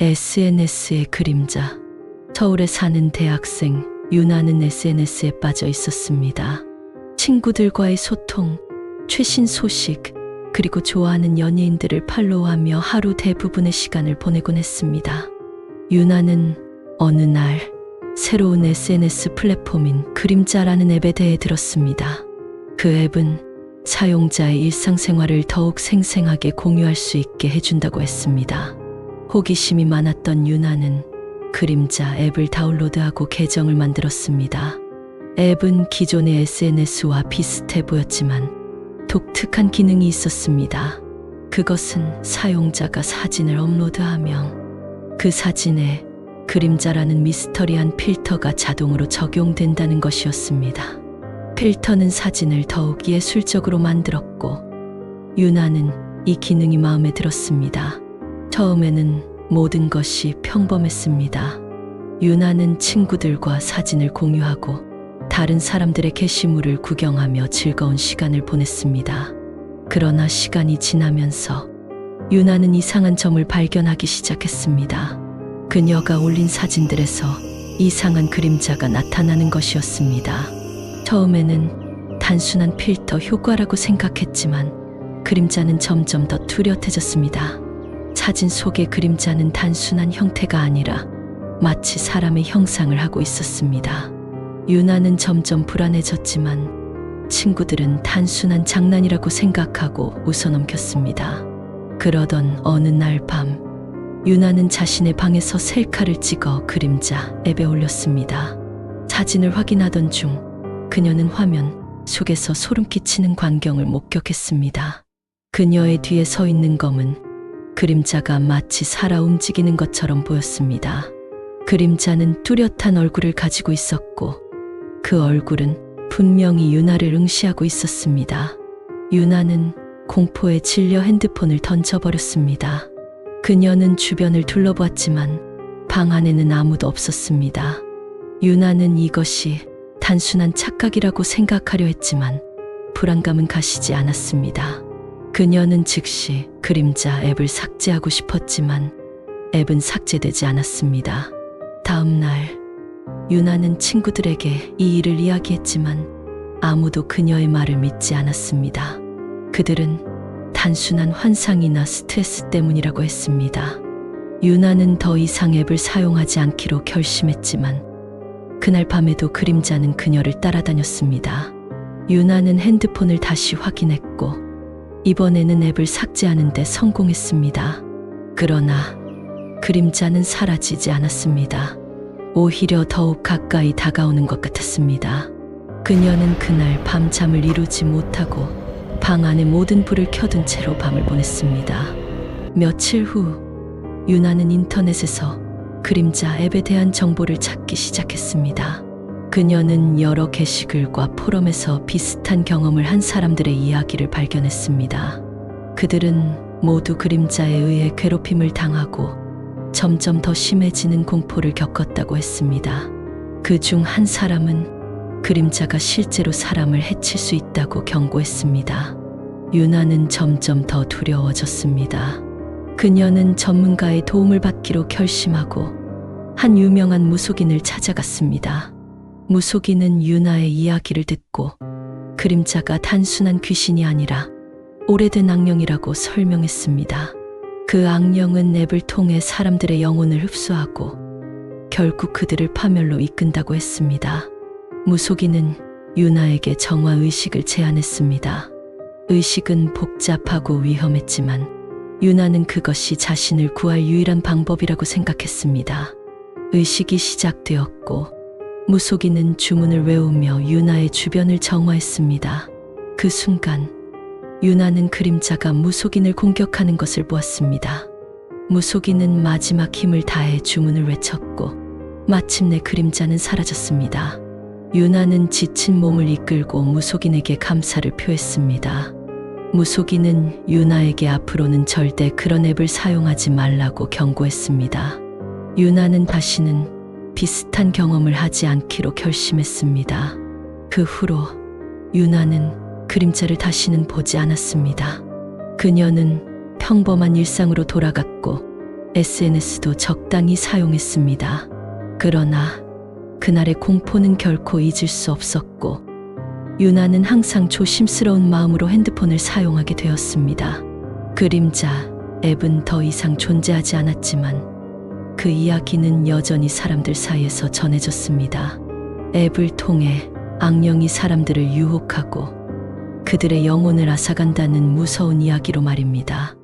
SNS의 그림자. 서울에 사는 대학생 유나는 SNS에 빠져 있었습니다. 친구들과의 소통, 최신 소식, 그리고 좋아하는 연예인들을 팔로우하며 하루 대부분의 시간을 보내곤 했습니다. 유나는 어느 날 새로운 SNS 플랫폼인 그림자라는 앱에 대해 들었습니다. 그 앱은 사용자의 일상생활을 더욱 생생하게 공유할 수 있게 해준다고 했습니다. 호기심이 많았던 유나는 그림자 앱을 다운로드하고 계정을 만들었습니다. 앱은 기존의 SNS와 비슷해 보였지만 독특한 기능이 있었습니다. 그것은 사용자가 사진을 업로드하면 그 사진에 그림자라는 미스터리한 필터가 자동으로 적용된다는 것이었습니다. 필터는 사진을 더욱 예술적으로 만들었고, 유나는 이 기능이 마음에 들었습니다. 처음에는 모든 것이 평범했습니다. 유나는 친구들과 사진을 공유하고 다른 사람들의 게시물을 구경하며 즐거운 시간을 보냈습니다. 그러나 시간이 지나면서 유나는 이상한 점을 발견하기 시작했습니다. 그녀가 올린 사진들에서 이상한 그림자가 나타나는 것이었습니다. 처음에는 단순한 필터 효과라고 생각했지만 그림자는 점점 더 뚜렷해졌습니다. 사진 속의 그림자는 단순한 형태가 아니라 마치 사람의 형상을 하고 있었습니다. 유나는 점점 불안해졌지만 친구들은 단순한 장난이라고 생각하고 웃어넘겼습니다. 그러던 어느 날 밤, 유나는 자신의 방에서 셀카를 찍어 그림자 앱에 올렸습니다. 사진을 확인하던 중 그녀는 화면 속에서 소름 끼치는 광경을 목격했습니다. 그녀의 뒤에 서 있는 검은 그림자가 마치 살아 움직이는 것처럼 보였습니다. 그림자는 뚜렷한 얼굴을 가지고 있었고 그 얼굴은 분명히 유나를 응시하고 있었습니다. 유나는 공포에 질려 핸드폰을 던져버렸습니다. 그녀는 주변을 둘러보았지만 방 안에는 아무도 없었습니다. 유나는 이것이 단순한 착각이라고 생각하려 했지만 불안감은 가시지 않았습니다. 그녀는 즉시 그림자 앱을 삭제하고 싶었지만 앱은 삭제되지 않았습니다. 다음 날 유나는 친구들에게 이 일을 이야기했지만 아무도 그녀의 말을 믿지 않았습니다. 그들은 단순한 환상이나 스트레스 때문이라고 했습니다. 유나는 더 이상 앱을 사용하지 않기로 결심했지만 그날 밤에도 그림자는 그녀를 따라다녔습니다. 유나는 핸드폰을 다시 확인했고 이번에는 앱을 삭제하는데 성공했습니다. 그러나 그림자는 사라지지 않았습니다. 오히려 더욱 가까이 다가오는 것 같았습니다. 그녀는 그날 밤잠을 이루지 못하고 방 안의 모든 불을 켜둔 채로 밤을 보냈습니다. 며칠 후 유나는 인터넷에서 그림자 앱에 대한 정보를 찾기 시작했습니다. 그녀는 여러 게시글과 포럼에서 비슷한 경험을 한 사람들의 이야기를 발견했습니다. 그들은 모두 그림자에 의해 괴롭힘을 당하고 점점 더 심해지는 공포를 겪었다고 했습니다. 그 중 한 사람은 그림자가 실제로 사람을 해칠 수 있다고 경고했습니다. 유나는 점점 더 두려워졌습니다. 그녀는 전문가의 도움을 받기로 결심하고 한 유명한 무속인을 찾아갔습니다. 무속인은 유나의 이야기를 듣고 그림자가 단순한 귀신이 아니라 오래된 악령이라고 설명했습니다. 그 악령은 앱을 통해 사람들의 영혼을 흡수하고 결국 그들을 파멸로 이끈다고 했습니다. 무속인은 유나에게 정화 의식을 제안했습니다. 의식은 복잡하고 위험했지만 유나는 그것이 자신을 구할 유일한 방법이라고 생각했습니다. 의식이 시작되었고 무속인은 주문을 외우며 유나의 주변을 정화했습니다. 그 순간 유나는 그림자가 무속인을 공격하는 것을 보았습니다. 무속인은 마지막 힘을 다해 주문을 외쳤고 마침내 그림자는 사라졌습니다. 유나는 지친 몸을 이끌고 무속인에게 감사를 표했습니다. 무속인은 유나에게 앞으로는 절대 그런 앱을 사용하지 말라고 경고했습니다. 유나는 다시는 비슷한 경험을 하지 않기로 결심했습니다. 그 후로 유나는 그림자를 다시는 보지 않았습니다. 그녀는 평범한 일상으로 돌아갔고 SNS도 적당히 사용했습니다. 그러나 그날의 공포는 결코 잊을 수 없었고 유나는 항상 조심스러운 마음으로 핸드폰을 사용하게 되었습니다. 그림자 앱은 더 이상 존재하지 않았지만 그 이야기는 여전히 사람들 사이에서 전해졌습니다. 앱을 통해 악령이 사람들을 유혹하고 그들의 영혼을 앗아간다는 무서운 이야기로 말입니다.